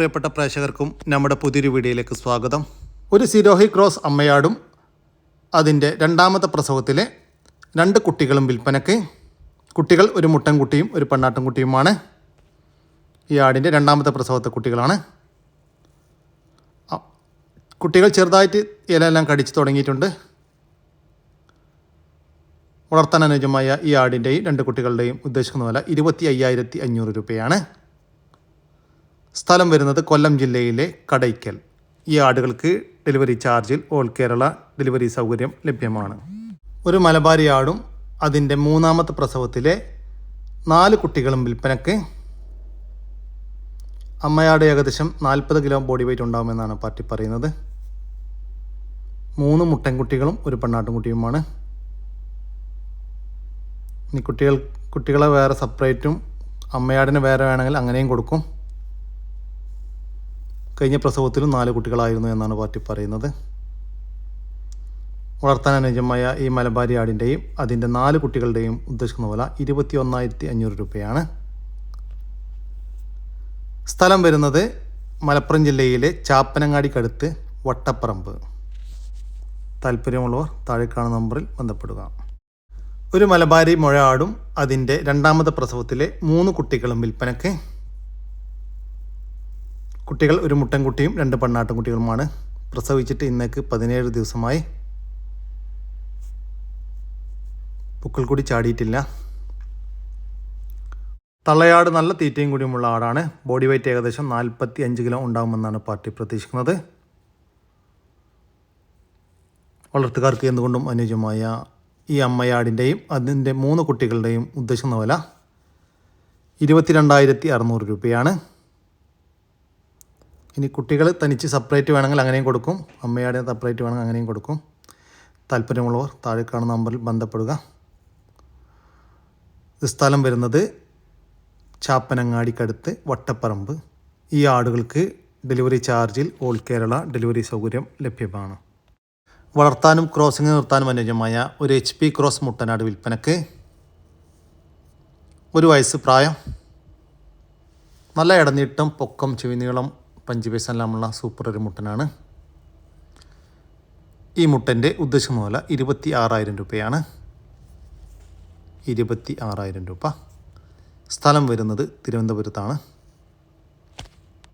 പ്രിയപ്പെട്ട പ്രേക്ഷകർക്കും നമ്മുടെ പുതിയൊരു വീഡിയോയിലേക്ക് സ്വാഗതം. ഒരു സിരോഹി ക്രോസ് അമ്മയാടും അതിന്റെ രണ്ടാമത്തെ പ്രസവത്തിലെ രണ്ട് കുട്ടികളും വിൽപ്പനയ്ക്ക്. കുട്ടികൾ ഒരു മുട്ടൻകുട്ടിയും ഒരു പെണ്ണാട്ടൻകുട്ടിയുമാണ് ഈ ആടിന്റെ രണ്ടാമത്തെ പ്രസവത്തെ കുട്ടികളാണ്. കുട്ടികൾ ചെറുതായിട്ട് ഇലയെല്ലാം കടിച്ചു തുടങ്ങിയിട്ടുണ്ട്. വളർത്താൻ അനുയോജ്യമായ ഈ ആടിന്റെയും രണ്ട് കുട്ടികളുടെയും ഉദ്ദേശിക്കുന്ന വില ഇരുപത്തി അയ്യായിരത്തി അഞ്ഞൂറ് രൂപയാണ്. സ്ഥലം വരുന്നത് കൊല്ലം ജില്ലയിലെ കടയ്ക്കൽ. ഈ ആടുകൾക്ക് ഡെലിവറി ചാർജിൽ ഓൾ കേരള ഡെലിവറി സൗകര്യം ലഭ്യമാണ്. ഒരു മലബാരി ആടും അതിന്റെ മൂന്നാമത്തെ പ്രസവത്തിലെ നാല് കുട്ടികളും വിൽപ്പനയ്ക്ക് അമ്മയാട് ഏകദേശം നാൽപ്പത് കിലോ ബോഡി വെയിറ്റ് ഉണ്ടാകുമെന്നാണ് പാർട്ടി പറയുന്നത്. മൂന്ന് മുട്ടൻകുട്ടികളും ഒരു പെണ്ണാട്ടുംകുട്ടിയുമാണ്. ഇനി കുട്ടികൾ കുട്ടികളെ വേറെ സെപ്പറേറ്റും അമ്മയാടിന് വേറെ വേണമെങ്കിൽ അങ്ങനെയും കൊടുക്കും. കഴിഞ്ഞ പ്രസവത്തിലും നാല് കുട്ടികളായിരുന്നു എന്നാണ് പാർട്ടി പറയുന്നത്. വളർത്താൻ അനുയോജ്യമായ ഈ മലബാരി ആടിന്റെയും അതിന്റെ നാല് കുട്ടികളുടെയും ഉദ്ദേശിക്കുന്ന വില ഇരുപത്തി ഒന്നായിരത്തി അഞ്ഞൂറ് രൂപയാണ്. സ്ഥലം വരുന്നത് മലപ്പുറം ജില്ലയിലെ ചാപ്പനങ്ങാടിക്കടുത്ത് വട്ടപ്പറമ്പ്. താല്പര്യമുള്ളവർ താഴെ കാണുന്ന നമ്പറിൽ ബന്ധപ്പെടുക. ഒരു മലബാരി മുഴ ആടും അതിന്റെ രണ്ടാമത്തെ പ്രസവത്തിലെ മൂന്ന് കുട്ടികളും വിൽപ്പനയ്ക്ക് കുട്ടികൾ ഒരു മുട്ടൻകുട്ടിയും രണ്ട് പെണ്ണാട്ടുംകുട്ടികളുമാണ്. പ്രസവിച്ചിട്ട് ഇന്നേക്ക് പതിനേഴ് ദിവസമായി. പുക്കൾ കൂടി ചാടിയിട്ടില്ല. തള്ളയാട് നല്ല തീറ്റയും കൂടിയുമുള്ള ആടാണ്. ബോഡി വെയ്റ്റ് ഏകദേശം നാൽപ്പത്തി അഞ്ച് കിലോ ഉണ്ടാകുമെന്നാണ് പാർട്ടി പ്രതീക്ഷിക്കുന്നത്. വളർത്തുകാർക്ക് എന്തുകൊണ്ടും അനുയോജ്യമായ ഈ അമ്മയാടിന്റെയും അതിന്റെ മൂന്ന് കുട്ടികളുടെയും ഉദ്ദേശം വില ഇരുപത്തിരണ്ടായിരത്തി അറുന്നൂറ് രൂപയാണ്. ഇനി കുട്ടികൾ തനിച്ച് സെപ്പറേറ്റ് വേണമെങ്കിൽ അങ്ങനെയും കൊടുക്കും. അമ്മയുടെ സെപ്പറേറ്റ് വേണമെങ്കിൽ അങ്ങനെയും കൊടുക്കും. താല്പര്യമുള്ളവർ താഴെ കാണുന്ന നമ്പറിൽ ബന്ധപ്പെടുക. ഇത് സ്ഥലം വരുന്നത് ചാപ്പനങ്ങാടിക്കടുത്ത് വട്ടപ്പറമ്പ്. ഈ ആടുകൾക്ക് ഡെലിവറി ചാർജിൽ ഓൾ കേരള ഡെലിവറി സൗകര്യം ലഭ്യമാണ്. വളർത്താനും ക്രോസിംഗ് നിർത്താനും അനുയോജ്യമായ ഒരു എച്ച് പി ക്രോസ് മുട്ടനാട് വിൽപ്പനക്ക് ഒരു വയസ്സ് പ്രായം. നല്ല ഇടനീട്ടം പൊക്കം ചെവിനീളം പഞ്ചുപേസെല്ലാമുള്ള സൂപ്പർ ഒരു മുട്ടനാണ്. ഈ മുട്ടന്റെ ഉദ്ദേശം മുതല ഇരുപത്തി ആറായിരം രൂപയാണ്. ഇരുപത്തി ആറായിരം രൂപ. സ്ഥലം വരുന്നത് തിരുവനന്തപുരത്താണ്.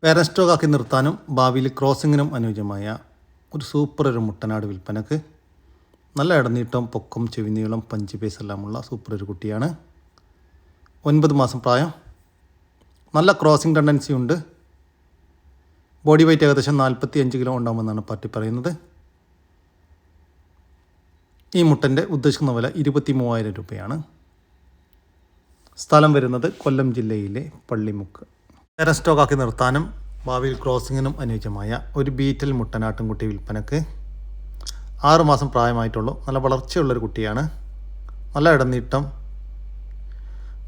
പേരൻ സ്റ്റോക്കാക്കി നിർത്താനും ഭാവിയിൽ ക്രോസിങ്ങിനും അനുയോജ്യമായ ഒരു സൂപ്പർ ഒരു മുട്ടനാട് വിൽപ്പനക്ക് നല്ല ഇടനീട്ടം പൊക്കം ചെവിനീളം പഞ്ച് പേസ് എല്ലാമുള്ള സൂപ്പർ ഒരു കുട്ടിയാണ്. ഒൻപത് മാസം പ്രായം. നല്ല ക്രോസിംഗ് ടെൻഡൻസി ഉണ്ട് ബോഡി വെയ്റ്റ് ഏകദേശം നാൽപ്പത്തി അഞ്ച് കിലോ ഉണ്ടാകുമെന്നാണ് പാർട്ടി പറയുന്നത്. ഈ മുട്ടന്റെ ഉദ്ദേശിക്കുന്ന വില ഇരുപത്തി മൂവായിരം രൂപയാണ്. സ്ഥലം വരുന്നത് കൊല്ലം ജില്ലയിലെ പള്ളിമുക്ക്. നേരം സ്റ്റോക്കാക്കി നിർത്താനും ഭാവിയിൽ ക്രോസിങ്ങിനും അനുയോജ്യമായ ഒരു ബീറ്റൽ മുട്ടനാട്ടുംകുട്ടി വിൽപ്പനക്ക് ആറുമാസം പ്രായമായിട്ടുള്ളൂ നല്ല വളർച്ചയുള്ളൊരു കുട്ടിയാണ്. നല്ല ഇടനീട്ടം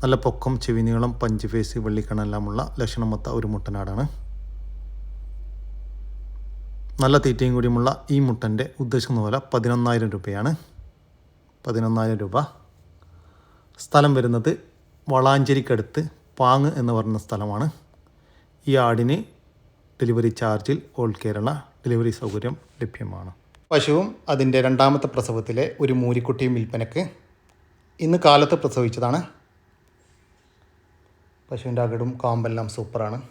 നല്ല പൊക്കം ചെവിനീളം പഞ്ച് ഫേസ് വെള്ളിക്കണെല്ലാമുള്ള ലക്ഷണമൊത്ത ഒരു മുട്ടനാടാണ്. നല്ല തീറ്റയും കൂടിയുമുള്ള ഈ മുട്ടന്റെ ഉദ്ദേശിക്കുന്ന പോലെ പതിനൊന്നായിരം രൂപയാണ്. പതിനൊന്നായിരം രൂപ. സ്ഥലം വരുന്നത് വളാഞ്ചേരിക്കടുത്ത് പാങ് എന്ന് പറയുന്ന സ്ഥലമാണ്. ഈ ആടിന് ഡെലിവറി ചാർജിൽ ഓൾ കേരള ഡെലിവറി സൗകര്യം ലഭ്യമാണ്. പശുവും അതിന്റെ രണ്ടാമത്തെ പ്രസവത്തിലെ ഒരു മൂരിക്കുട്ടിയും വിൽപ്പനക്ക് ഇന്ന് കാലത്ത് പ്രസവിച്ചതാണ്. പശുവിന്റെ അകടും കാമ്പെല്ലാം സൂപ്പറാണ്.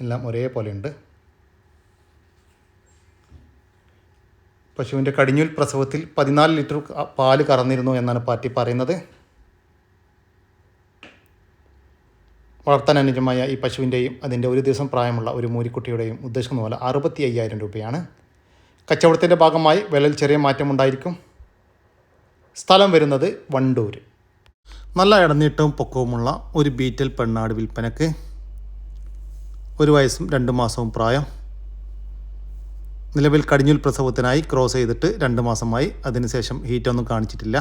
എല്ലാം ഒരേപോലെ പശുവിന്റെ കടിഞ്ഞൂൽ പ്രസവത്തിൽ പതിനാല് ലിറ്റർ പാൽ കറന്നിരുന്നു എന്നാണ് പാർട്ടി പറയുന്നത്. വളർത്താൻ അനുജമായ ഈ പശുവിന്റെയും അതിന്റെ ഒരു ദിവസം പ്രായമുള്ള ഒരു മൂരിക്കുട്ടിയുടെയും ഉദ്ദേശിക്കുന്ന പോലെ അറുപത്തി അയ്യായിരം രൂപയാണ്. കച്ചവടത്തിന്റെ ഭാഗമായി വിലയിൽ ചെറിയ മാറ്റമുണ്ടായിരിക്കും സ്ഥലം വരുന്നത് വണ്ടൂർ നല്ല ഇടനീട്ടവും പൊക്കവുമുള്ള ഒരു ബീറ്റൽ പെണ്ണാട് വിൽപ്പനക്ക് ഒരു വയസ്സും രണ്ട് മാസവും പ്രായം. നിലവിൽ കടിഞ്ഞുൽ പ്രസവത്തിനായി ക്രോസ് ചെയ്തിട്ട് രണ്ട് മാസമായി. അതിനുശേഷം ഹീറ്റൊന്നും കാണിച്ചിട്ടില്ല.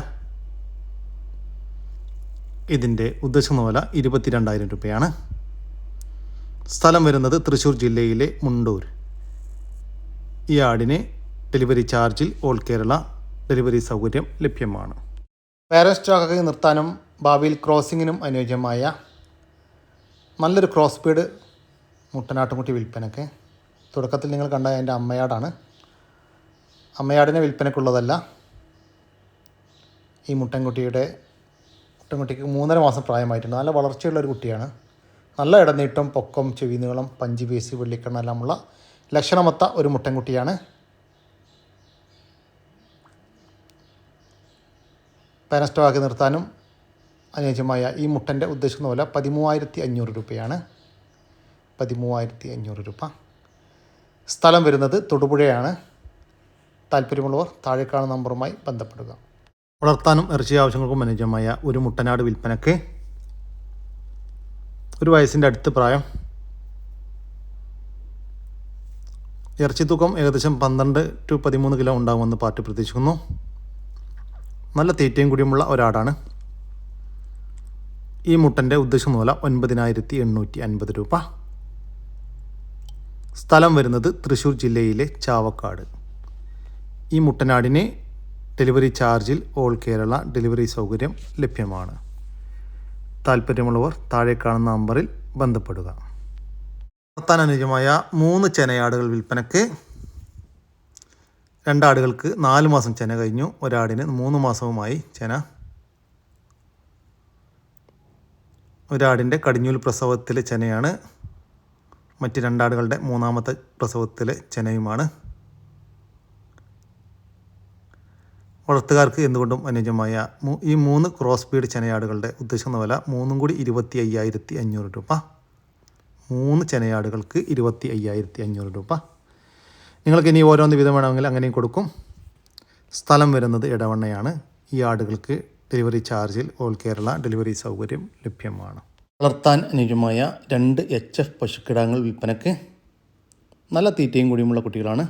ഇതിന്റെ ഉദ്ദേശിക്കുന്ന വില ഇരുപത്തിരണ്ടായിരം രൂപയാണ്. സ്ഥലം വരുന്നത് തൃശ്ശൂർ ജില്ലയിലെ മുണ്ടൂർ. ഈ ആടിന് ഡെലിവറി ചാർജിൽ ഓൾ കേരള ഡെലിവറി സൗകര്യം ലഭ്യമാണ്. പാരൻ സ്റ്റോക്കൊക്കെ നിർത്താനും ഭാവിയിൽ ക്രോസിങ്ങിനും അനുയോജ്യമായ നല്ലൊരു ക്രോസ് സ്പീഡ് മുട്ടനാട്ടുമുട്ടി വിൽപ്പനയ്ക്ക് തുടക്കത്തിൽ നിങ്ങൾ കണ്ട എന്റെ അമ്മയാടാണ്. അമ്മയാടിനെ വിൽപ്പനക്കുള്ളതല്ല ഈ മുട്ടൻകുട്ടിയുടെ മുട്ടൻകുട്ടിക്ക് മൂന്നര മാസം പ്രായമായിട്ടുണ്ട്. നല്ല വളർച്ചയുള്ള ഒരു കുട്ടിയാണ്. നല്ല ഇടനീട്ടം പൊക്കം ചെവി നീളം പഞ്ച് പേസ് വെള്ളിക്കണ്ണെല്ലാമുള്ള ലക്ഷണമൊത്ത ഒരു മുട്ടൻകുട്ടിയാണ്. പാനസ്റ്റോവാക്കി നിർത്താനും അനുയോജ്യമായ ഈ മുട്ടന്റെ ഉദ്ദേശിക്കുന്ന പോലെ പതിമൂവായിരത്തി അഞ്ഞൂറ് രൂപയാണ്. പതിമൂവായിരത്തി അഞ്ഞൂറ് രൂപ. സ്ഥലം വരുന്നത് തൊടുപുഴയാണ്. താല്പര്യമുള്ളവർ താഴെ നമ്പറുമായി ബന്ധപ്പെടുക. വളർത്താനും ഇറച്ചി ആവശ്യങ്ങൾക്കും അനുജമായ ഒരു മുട്ടനാട് വിൽപ്പനയ്ക്ക് ഒരു വയസ്സിന്റെ അടുത്ത് പ്രായം. ഇറച്ചി തൂക്കം ഏകദേശം പന്ത്രണ്ട് ടു പതിമൂന്ന് കിലോ ഉണ്ടാകുമെന്ന് പാർട്ടി പ്രതീക്ഷിക്കുന്നു. നല്ല തീറ്റയും കൂടിയുമുള്ള ഒരാടാണ്. ഈ മുട്ടന്റെ ഉദ്ദേശം മൂല ഒൻപതിനായിരത്തി എണ്ണൂറ്റി അൻപത് രൂപ. സ്ഥലം വരുന്നത് തൃശ്ശൂർ ജില്ലയിലെ ചാവക്കാട്. ഈ മുട്ടനാടിന് ഡെലിവറി ചാർജിൽ ഓൾ കേരള ഡെലിവറി സൗകര്യം ലഭ്യമാണ്. താല്പര്യമുള്ളവർ താഴെ കാണുന്ന നമ്പറിൽ ബന്ധപ്പെടുക. വളർത്താൻ അനുയോജ്യമായ മൂന്ന് ചെനയാടുകൾ വിൽപ്പനയ്ക്ക് രണ്ടാടുകൾക്ക് നാല് മാസം ചെന കഴിഞ്ഞു. ഒരാടിന് മൂന്ന് മാസവുമായി ചെന. ഒരാടിന്റെ കടിഞ്ഞൂൽ പ്രസവത്തിലെ ചെനയാണ് മറ്റ് രണ്ടാടുകളുടെ മൂന്നാമത്തെ പ്രസവത്തിലെ ചെനയുമാണ്. വളർത്തുകാർക്ക് എന്തുകൊണ്ടും അനുയോജ്യമായ ഈ മൂന്ന് ക്രോസ് ബീഡ് ചെനയാടുകളുടെ ഉദ്ദേശിക്കുന്ന വില മൂന്നും കൂടി ഇരുപത്തി അയ്യായിരത്തി അഞ്ഞൂറ് രൂപ. മൂന്ന് ചെനയാടുകൾക്ക് ഇരുപത്തി അയ്യായിരത്തി അഞ്ഞൂറ് രൂപ. നിങ്ങൾക്ക് ഇനി ഓരോന്ന് വിധം വേണമെങ്കിൽ അങ്ങനെയും കൊടുക്കും. സ്ഥലം വരുന്നത് ഇടവണ്ണയാണ് ഈ ആടുകൾക്ക് ഡെലിവറി ചാർജിൽ ഓൾ കേരള ഡെലിവറി സൗകര്യം ലഭ്യമാണ്. വളർത്താൻ അനുയോജ്യമായ രണ്ട് എച്ച് എഫ് പശുക്കിടാങ്ങൾ വിൽപ്പനയ്ക്ക് നല്ല തീറ്റയും കൂടിയുമുള്ള കുട്ടികളാണ്.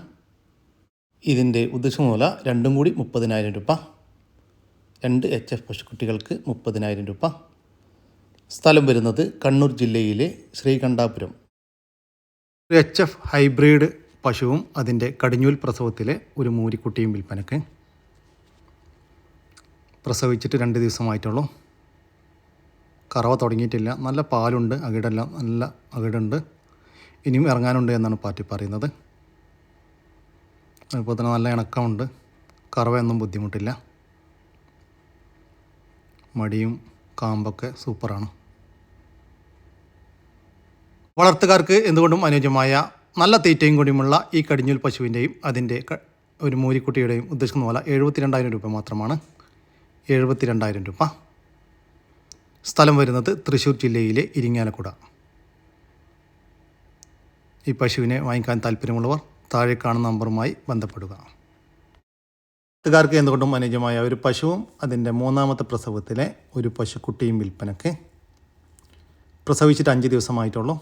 ഇതിന്റെ ഉദ്ദേശമൂല രണ്ടും കൂടി മുപ്പതിനായിരം രൂപ. രണ്ട് എച്ച് എഫ് പശുക്കുട്ടികൾക്ക് മുപ്പതിനായിരം രൂപ. സ്ഥലം വരുന്നത് കണ്ണൂർ ജില്ലയിലെ ശ്രീകണ്ഠാപുരം. ഒരു എച്ച് എഫ് ഹൈബ്രിഡ് പശുവും അതിന്റെ കടിഞ്ഞൂൽ പ്രസവത്തിലെ ഒരു മൂരിക്കുട്ടിയും വിൽപ്പനയ്ക്ക് പ്രസവിച്ചിട്ട് രണ്ട് ദിവസമായിട്ടുള്ളൂ. കറവ തുടങ്ങിയിട്ടില്ല. നല്ല പാലുണ്ട് അകിടെല്ലാം നല്ല അകിടുണ്ട്. ഇനിയും ഇറങ്ങാനുണ്ട് എന്നാണ് പാറ്റി പറയുന്നത്. അതുപോലെ തന്നെ നല്ല ഇണക്കമുണ്ട്. കറവയൊന്നും ബുദ്ധിമുട്ടില്ല. മടിയും കാമ്പൊക്കെ സൂപ്പറാണ്. വളർത്തുകാർക്ക് എന്തുകൊണ്ടും അനുയോജ്യമായ നല്ല തീറ്റയും കൂടിയുമുള്ള ഈ കടിഞ്ഞൂൽ പശുവിന്റെയും അതിന്റെ ഒരു മൂരിക്കുട്ടിയുടെയും ഉദ്ദേശിക്കുന്ന പോലെ എഴുപത്തിരണ്ടായിരം രൂപ മാത്രമാണ്. എഴുപത്തി രണ്ടായിരം രൂപ. സ്ഥലം വരുന്നത് തൃശ്ശൂർ ജില്ലയിലെ ഇരിങ്ങാലക്കുട. ഈ പശുവിനെ വാങ്ങിക്കാൻ താല്പര്യമുള്ളവർ താഴെ കാണുന്ന നമ്പറുമായി ബന്ധപ്പെടുക. വീട്ടുകാർക്ക് എന്തുകൊണ്ടും അനുയോജ്യമായ ഒരു പശുവും അതിന്റെ മൂന്നാമത്തെ പ്രസവത്തിലെ ഒരു പശുക്കുട്ടിയും വിൽപ്പനയ്ക്ക് പ്രസവിച്ചിട്ട് അഞ്ച് ദിവസമായിട്ടുള്ളൂ.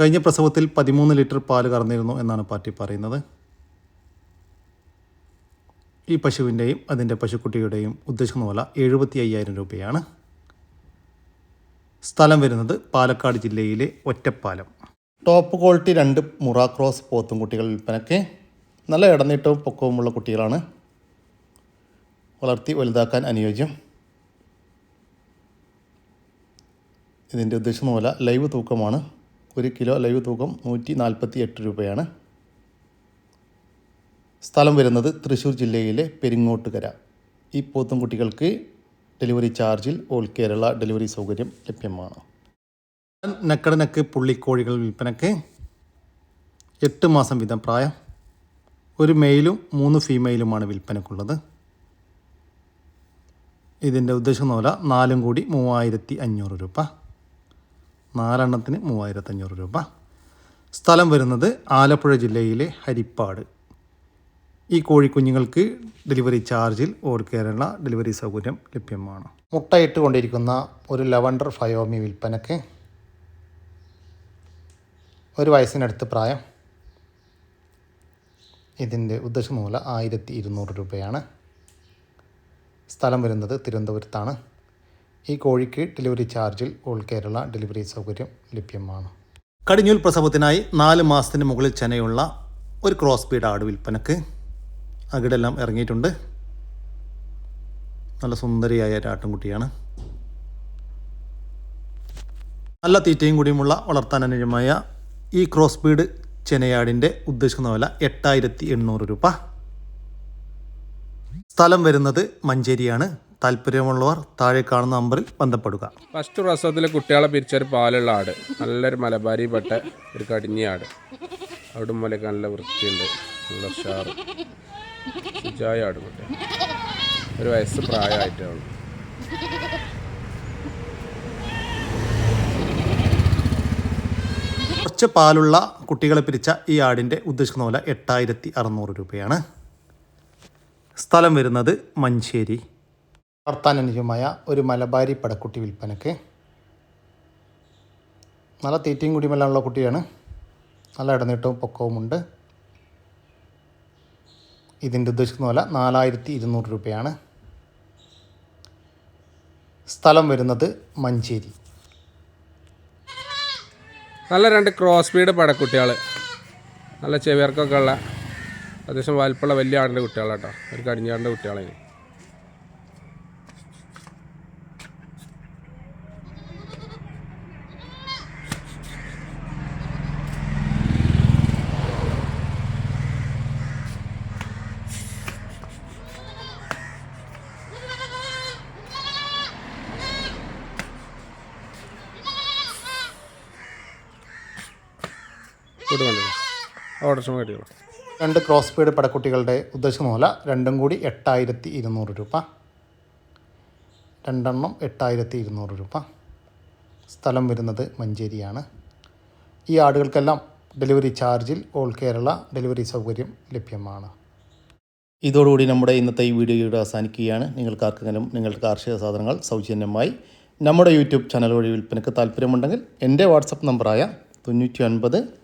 കഴിഞ്ഞ പ്രസവത്തിൽ പതിമൂന്ന് ലിറ്റർ പാൽ കറന്നിരുന്നു എന്നാണ് പാർട്ടി പറയുന്നത്. ഈ പശുവിന്റെയും അതിന്റെ പശുക്കുട്ടിയുടെയും ഉദ്ദേശിക്കുന്ന വില എഴുപത്തി അയ്യായിരം രൂപയാണ്. സ്ഥലം വരുന്നത് പാലക്കാട് ജില്ലയിലെ ഒറ്റപ്പാലം. ടോപ്പ് ക്വാളിറ്റി രണ്ട് മുറ ക്രോസ് പോത്തും കുട്ടികൾ വിൽപ്പനയ്ക്ക്. നല്ല ഇടനീട്ടവും പൊക്കവുമുള്ള കുട്ടികളാണ്. വളർത്തി വലുതാക്കാൻ അനുയോജ്യം. ഇതിന്റെ ഉദ്ദേശം പോലെ ലൈവ് തൂക്കമാണ്. ഒരു കിലോ ലൈവ് തൂക്കം നൂറ്റി നാൽപ്പത്തി എട്ട് രൂപയാണ്. സ്ഥലം വരുന്നത് തൃശ്ശൂർ ജില്ലയിലെ പെരിങ്ങോട്ടുകര. ഈ പോത്തും കുട്ടികൾക്ക് ഡെലിവറി ചാർജിൽ ഓൾ കേരള ഡെലിവറി സൗകര്യം ലഭ്യമാണ്. നക്കടനക്ക് പുള്ളിക്കോഴികൾ വിൽപ്പനയ്ക്ക് എട്ട് മാസം വീതം പ്രായം. ഒരു മെയിലും മൂന്ന് ഫീമെയിലുമാണ് വിൽപ്പനക്കുള്ളത്. ഇതിന്റെ ഉദ്ദേശം വില നാലും കൂടി മൂവായിരത്തി അഞ്ഞൂറ് രൂപ. നാലെണ്ണത്തിന് മൂവായിരത്തി അഞ്ഞൂറ് രൂപ. സ്ഥലം വരുന്നത് ആലപ്പുഴ ജില്ലയിലെ ഹരിപ്പാട്. ഈ കോഴിക്കുഞ്ഞുങ്ങൾക്ക് ഡെലിവറി ചാർജിൽ ഓൾ കേരള ഡെലിവറി സൗകര്യം ലഭ്യമാണ്. മുട്ടയിട്ട് കൊണ്ടിരിക്കുന്ന ഒരു ലവണ്ടർ ഫയോമി വിൽപ്പനയ്ക്ക് ഒരു വയസ്സിനടുത്ത് പ്രായം ഇതിന്റെ ഉദ്ദേശമൂല ആയിരത്തി ഇരുന്നൂറ് രൂപയാണ്. സ്ഥലം വരുന്നത് തിരുവനന്തപുരത്താണ്. ഈ കോഴിക്ക് ഡെലിവറി ചാർജിൽ ഓൾ കേരള ഡെലിവറി സൗകര്യം ലഭ്യമാണ്. കടിഞ്ഞൂൽ പ്രസവത്തിനായി നാല് മാസത്തിന് മുകളിൽ ചെനയുള്ള ഒരു ക്രോസ് ബീഡ് ആട് വിൽപ്പനക്ക് അകിടെല്ലാം ഇറങ്ങിയിട്ടുണ്ട്. നല്ല സുന്ദരിയായ ഒരു ആട്ടിൻകുട്ടിയാണ് നല്ല തീറ്റയും കൂടിയുമുള്ള വളർത്താൻ അനുയോജ്യമായ ഈ ക്രോസ് ബീഡ് ചെനയാടിന്റെ ഉദ്ദേശിക്കുന്ന വില എട്ടായിരത്തി എണ്ണൂറ് രൂപ. സ്ഥലം വരുന്നത് മഞ്ചേരിയാണ്. താല്പര്യമുള്ളവർ താഴെ കാണുന്ന നമ്പറിൽ ബന്ധപ്പെടുക. ഫസ്റ്റ് പ്രസവത്തിൽ കുട്ടികളെ പിരിച്ചൊരു പാലുള്ള ആട്. നല്ലൊരു മലബാരി പെട്ട ഒരു കടിഞ്ഞ ആട്. അവിടെ മുലക്ക് നല്ല വൃത്തിയുണ്ട്. നല്ല ഉഷാറ്. ശുചായ ആട് ഒരു വയസ്സ് പ്രായമായിട്ടാണ് കുറച്ച് പാലുള്ള കുട്ടികളെ പിരിച്ച ഈ ആടിന്റെ ഉദ്ദേശിക്കുന്ന പോലെ എട്ടായിരത്തി അറുന്നൂറ് രൂപയാണ്. സ്ഥലം വരുന്നത് മഞ്ചേരി. വളർത്താൻ അനുജമായ ഒരു മലബാരി പടക്കുട്ടി വിൽപ്പനക്ക് നല്ല തീറ്റയും കുടിയുമെല്ലാമുള്ള കുട്ടിയാണ്. നല്ല ഇടനീട്ടവും പൊക്കവുമുണ്ട്. ഇതിന്റെ ഉദ്ദേശിക്കുന്ന വില നാലായിരത്തി ഇരുന്നൂറ് രൂപയാണ്. സ്ഥലം വരുന്നത് മഞ്ചേരി. നല്ല രണ്ട് ക്രോസ് ബീഡ് പടക്കുട്ടികൾ നല്ല ചെവിയർക്കൊക്കെ ഉള്ള അത്യാവശ്യം വലിപ്പമുള്ള വലിയ ആടിന്റെ കുട്ടികളാട്ടോ. ഒരു കടിഞ്ഞാടിന്റെ കുട്ടികളാണ്. ഓർഡർ മേടിക്കണം രണ്ട് ക്രോസ് പീഡ് പടക്കുട്ടികളുടെ വില രണ്ടും കൂടി എട്ടായിരത്തി ഇരുന്നൂറ് രൂപ. രണ്ടെണ്ണം എട്ടായിരത്തി ഇരുന്നൂറ് രൂപ. സ്ഥലം വരുന്നത് മഞ്ചേരിയാണ്. ഈ ആടുകൾക്കെല്ലാം ഡെലിവറി ചാർജിൽ ഓൾ കേരള ഡെലിവറി സൗകര്യം ലഭ്യമാണ്. ഇതോടുകൂടി നമ്മുടെ ഇന്നത്തെ ഈ വീഡിയോ ഇവിടെ അവസാനിക്കുകയാണ്. നിങ്ങൾക്ക് ആർക്കെങ്കിലും നിങ്ങളുടെ കാർഷിക സാധനങ്ങൾ സൗജന്യമായി നമ്മുടെ യൂട്യൂബ് ചാനൽ വഴി വിൽപ്പനയ്ക്ക് താല്പര്യമുണ്ടെങ്കിൽ എന്റെ വാട്സപ്പ് നമ്പറായ തൊണ്ണൂറ്റി ഒൻപത്